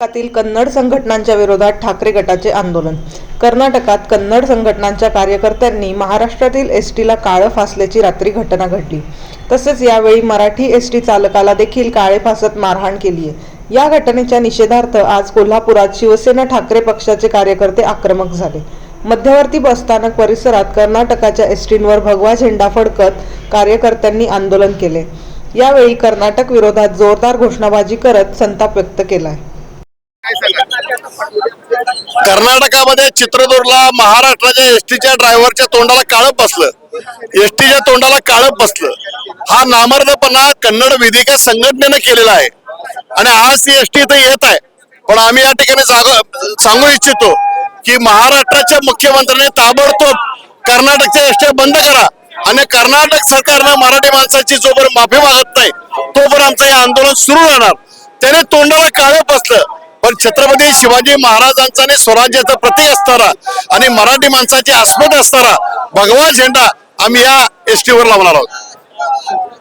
कर्नाटकातील कन्नड संघटनांच्या विरोधात ठाकरे गटाचे आंदोलन. कर्नाटकात कन्नड संघटनांच्या कार्यकर्त्यांनी महाराष्ट्रातील एस टीला काळं फासल्याची रात्री घटना घडली. तसेच यावेळी मराठी एस टी चालकाला देखील काळे फासत मारहाण केली आहे. या घटनेच्या निषेधार्थ आज कोल्हापुरात शिवसेना ठाकरे पक्षाचे कार्यकर्ते आक्रमक झाले. मध्यवर्ती बसस्थानक परिसरात कर्नाटकाच्या एसटींवर भगवा झेंडा फडकत कार्यकर्त्यांनी आंदोलन केले. यावेळी कर्नाटक विरोधात जोरदार घोषणाबाजी करत संताप व्यक्त केलाय. कर्नाटकामध्ये चित्रदुर्गला महाराष्ट्राच्या एसटीच्या ड्रायव्हरच्या तोंडाला काळं बसलं. एसटीच्या तोंडाला काळं बसलं. हा नामर्दपणा कन्नड विधिका संघटनेने केलेला आहे. आणि आज ती एसटी इथे येत आहे. पण आम्ही या ठिकाणी सांगू इच्छितो की महाराष्ट्राच्या मुख्यमंत्र्यांनी ताबडतोब कर्नाटकच्या एसट्या बंद करा. आणि कर्नाटक सरकारनं मराठी माणसाची जोपर्यंत माफी मागत नाही तोपर्यंत आमचं हे आंदोलन सुरू राहणार. त्याने तोंडाला काळं बसलं. पण छत्रपती शिवाजी महाराजांचा आणि स्वराज्याचं प्रतीक असणारा आणि मराठी माणसाची अस्मिता असणारा भगवा झेंडा आम्ही या एसटीवर लावणार आहोत.